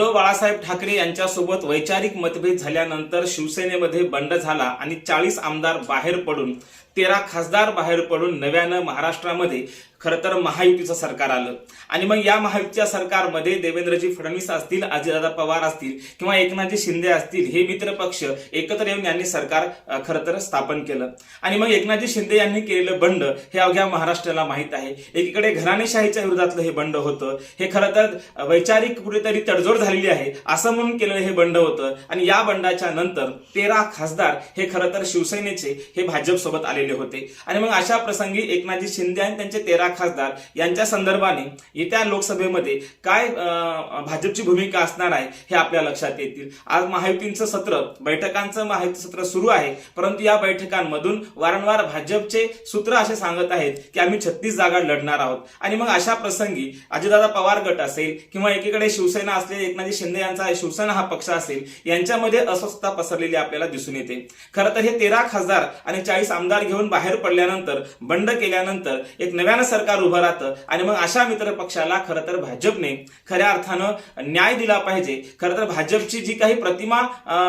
उद्धव बाळासाहेब ठाकरे यांच्यासोबत वैचारिक मतभेद झाल्यानंतर शिवसेनेमध्ये बंड झाला आणि चाळीस आमदार बाहेर पडून तेरा खासदार बाहेर पडून नव्यानं महाराष्ट्रामध्ये खरं तर महायुतीचं सरकार आलं. आणि मग या महायुतीच्या सरकारमध्ये देवेंद्रजी फडणवीस असतील अजितदादा पवार असतील किंवा एकनाथजी शिंदे असतील हे मित्र पक्ष एकत्र येऊन यांनी सरकार खरं तर स्थापन केलं. आणि मग एकनाथजी शिंदे यांनी केलेलं बंड हे अवघ्या महाराष्ट्राला माहीत आहे. एकीकडे घराणेशाहीच्या विरोधातलं हे बंड होतं. हे खरं तर वैचारिक कुठेतरी तडजोड झालेली आहे असं म्हणून केलेलं हे बंड होतं. आणि या बंडाच्या नंतर तेरा खासदार हे खरं तर शिवसेनेचे हे भाजप सोबत आलेले होते. आणि मग अशा प्रसंगी एकनाथजी शिंदे आणि त्यांचे तेरा खासदार यांच्या संदर्भाने येत्या लोकसभेमध्ये काय भाजपची भूमिका असणार आहे हे आपल्या लक्षात येतील. आज महायुतींचं सत्र बैठकांचं महायुती सत्र सुरू आहे. परंतु या बैठकांमधून वारंवार भाजपचे सूत्र असे सांगत आहेत की आम्ही छत्तीस जागा लढणार आहोत. आणि मग अशा प्रसंगी अजितदादा पवार गट असेल किंवा एकीकडे शिवसेना असलेले एकनाथजी शिंदे यांचा शिवसेना हा पक्ष असेल यांच्यामध्ये अस्वस्थता पसरलेली आपल्याला दिसून येते. खरं तर हे तेरा खासदार आणि चाळीस आमदार घेऊन बाहेर पडल्यानंतर बंड केल्यानंतर एक नव्यानं सरकार उभं राहतं आणि मग अशा मित्र पक्षाला खरं तर भाजपने खऱ्या अर्थानं न्याय दिला पाहिजे. खरं तर भाजपची जी काही प्रतिमा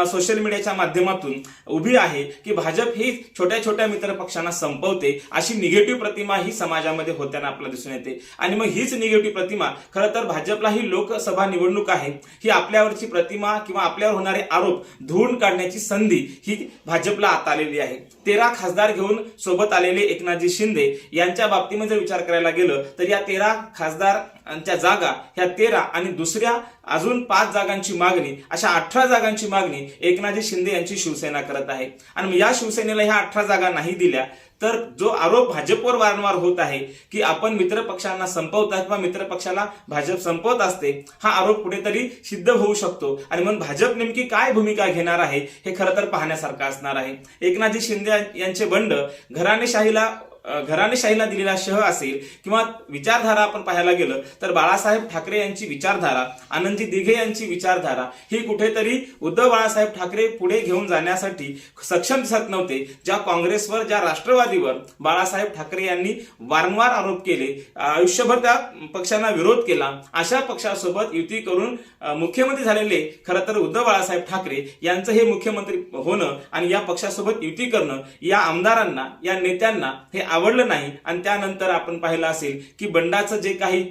सोशल मीडियाच्या माध्यमातून उभी आहे की भाजप ही छोट्या छोट्या मित्र पक्षांना संपवते अशी निगेटिव्ह प्रतिमा ही समाजामध्ये होताना आपल्याला दिसून येते. आणि मग हीच निगेटिव्ह प्रतिमा खरं तर भाजपला ही लोकसभा निवडणूक आहे ही आपल्यावरची प्रतिमा किंवा आपल्यावर होणारे आरोप धुवून काढण्याची संधी ही भाजपला आता आलेली आहे. तेरा खासदार घेऊन सोबत आलेले एकनाथजी शिंदे यांच्या बाबतीमध्ये विचार विचार करायला गेलं तर या तेरा खासदारांच्या जागा ह्या तेरा आणि दुसऱ्या अजून पाच जागांची मागणी अशा अठरा जागांची मागणी एकनाथजी शिंदे यांची शिवसेना करत आहे. आणि या शिवसेनेला ह्या अठरा जागा नाही दिल्या तर जो आरोप भाजपवर वारंवार होत आहे की आपण मित्र पक्षांना संपवता किंवा मित्र पक्षाला भाजप संपवत असते हा आरोप कुठेतरी सिद्ध होऊ शकतो. आणि म्हणून भाजप नेमकी काय भूमिका घेणार आहे हे खरं तर पाहण्यासारखं असणार आहे. एकनाथजी शिंदे यांचे बंड घराणेशाहीला घराणेशाहीला दिलेला शह असेल किंवा विचारधारा आपण पाहायला गेलं तर बाळासाहेब ठाकरे यांची विचारधारा आनंदजी दिघे यांची विचारधारा ही कुठेतरी उद्धव बाळासाहेब ठाकरे पुढे घेऊन जाण्यासाठी सक्षम दिसत नव्हते ज्या काँग्रेसवर ज्या राष्ट्रवादीवर बाळासाहेब ठाकरे यांनी वारंवार आरोप केले आयुष्यभर त्या पक्षांना विरोध केला. अशा पक्षासोबत युती करून मुख्यमंत्री झालेले खरं तर उद्धव बाळासाहेब ठाकरे यांचं हे मुख्यमंत्री होणं आणि या पक्षासोबत युती करणं या आमदारांना या नेत्यांना हे आवडलं नाही आणि त्यानंतर आपण पाहिलं असेल की बंडाचं जे काही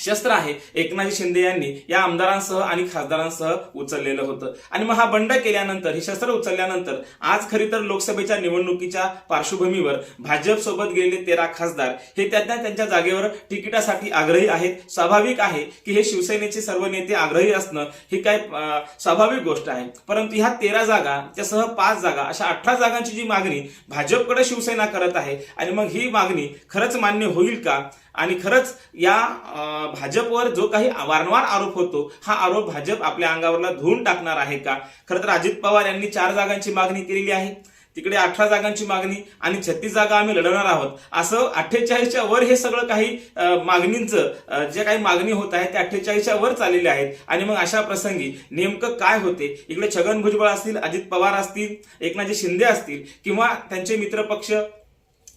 शस्त्र आहे. एकनाथजी शिंदे यांनी या आमदारांसह आणि खासदारांसह उचललेलं होतं. आणि मग हा बंड केल्यानंतर हे शस्त्र उचलल्यानंतर आज खरी तर लोकसभेच्या निवडणुकीच्या पार्श्वभूमीवर भाजप सोबत गेलेले तेरा खासदार हे त्यांना त्यांच्या जागेवर तिकिटासाठी आग्रही आहेत. स्वाभाविक आहे की हे शिवसेनेचे सर्व नेते आग्रही असणं ही काय स्वाभाविक गोष्ट आहे. परंतु ह्या तेरा जागा त्यासह पाच जागा अशा अठरा जागांची जी मागणी भाजपकडे शिवसेना करत आहे आणि मग ही मागणी खरंच मान्य होईल का? आणि खरंच या भाजपवर जो काही वारंवार आरोप होतो हा आरोप भाजप आपल्या अंगावरला धुवून टाकणार आहे का? खरं तर अजित पवार यांनी चार जागांची मागणी केलेली आहे. तिकडे अठरा जागांची मागणी आणि छत्तीस जागा आम्ही लढवणार आहोत. असं अठ्ठेचाळीसच्या वर हे सगळं काही मागणींचं जे काही मागणी होत आहे ते अठ्ठेचाळीसच्या वर चाललेले आहेत. आणि मग अशा प्रसंगी नेमकं काय होते? इकडे छगन भुजबळ असतील अजित पवार असतील एकनाथजी शिंदे असतील किंवा त्यांचे मित्रपक्ष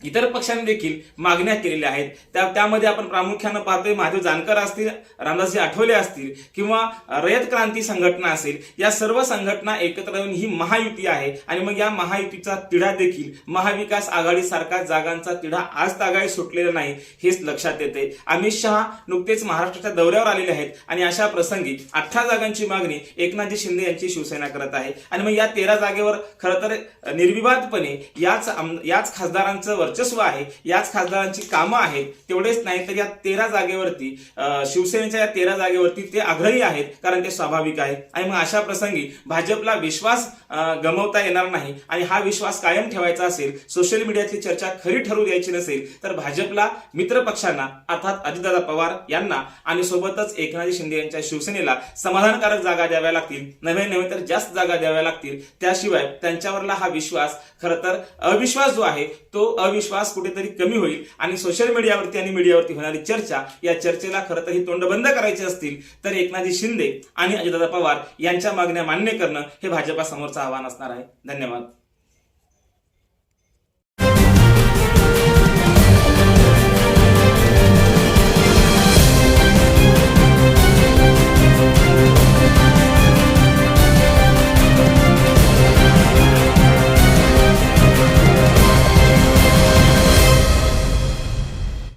इतर पक्षांनी देखील मागण्या केलेल्या आहेत. त्या त्यामध्ये आपण प्रामुख्यानं पाहतोय महादेव जानकर असतील रामदासजी आठवले असतील किंवा रयत क्रांती संघटना असेल या सर्व संघटना एकत्र येऊन ही महायुती आहे. आणि मग या महायुतीचा तिढा देखील महाविकास आघाडीसारखा जागांचा तिढा आज तागाळी सुटलेला नाही हेच लक्षात येते अमित शहा नुकतेच महाराष्ट्राच्या दौऱ्यावर आलेले आहेत. आणि अशा प्रसंगी अठरा जागांची मागणी एकनाथजी शिंदे यांची शिवसेना करत आहे. आणि मग या तेरा जागेवर खरं तर निर्विवादपणे याच याच खासदारांचं वर्चस्व आहे याच खासदारांची कामं आहेत तेवढेच नाही तर या तेरा जागेवरती शिवसेनेच्या या तेरा जागेवरती ते आग्रही आहेत कारण ते स्वाभाविक आहे. आणि मग अशा प्रसंगी भाजपला विश्वास गमवता येणार नाही आणि हा विश्वास कायम ठेवायचा असेल सोशल मीडियातली चर्चा खरी ठरू द्यायची नसेल तर भाजपला मित्र पक्षांना अर्थात अजितदादा पवार यांना आणि सोबतच एकनाथ शिंदे यांच्या शिवसेनेला समाधानकारक जागा द्याव्या लागतील. नव्हे नव्हे तर जास्त जागा द्याव्या लागतील. त्याशिवाय त्यांच्यावरला हा विश्वास खरं तर अविश्वास जो आहे तो अविश्वास कुठेतरी कमी होईल आणि सोशल मीडियावरती आणि मीडियावरती होणारी चर्चा या चर्चेला खरं तर ही तोंड बंद करायची असतील तर एकनाथजी शिंदे आणि अजितदादा पवार यांच्या मागण्या मान्य करणं हे भाजपासमोरचं आव्हान असणार आहे. धन्यवाद.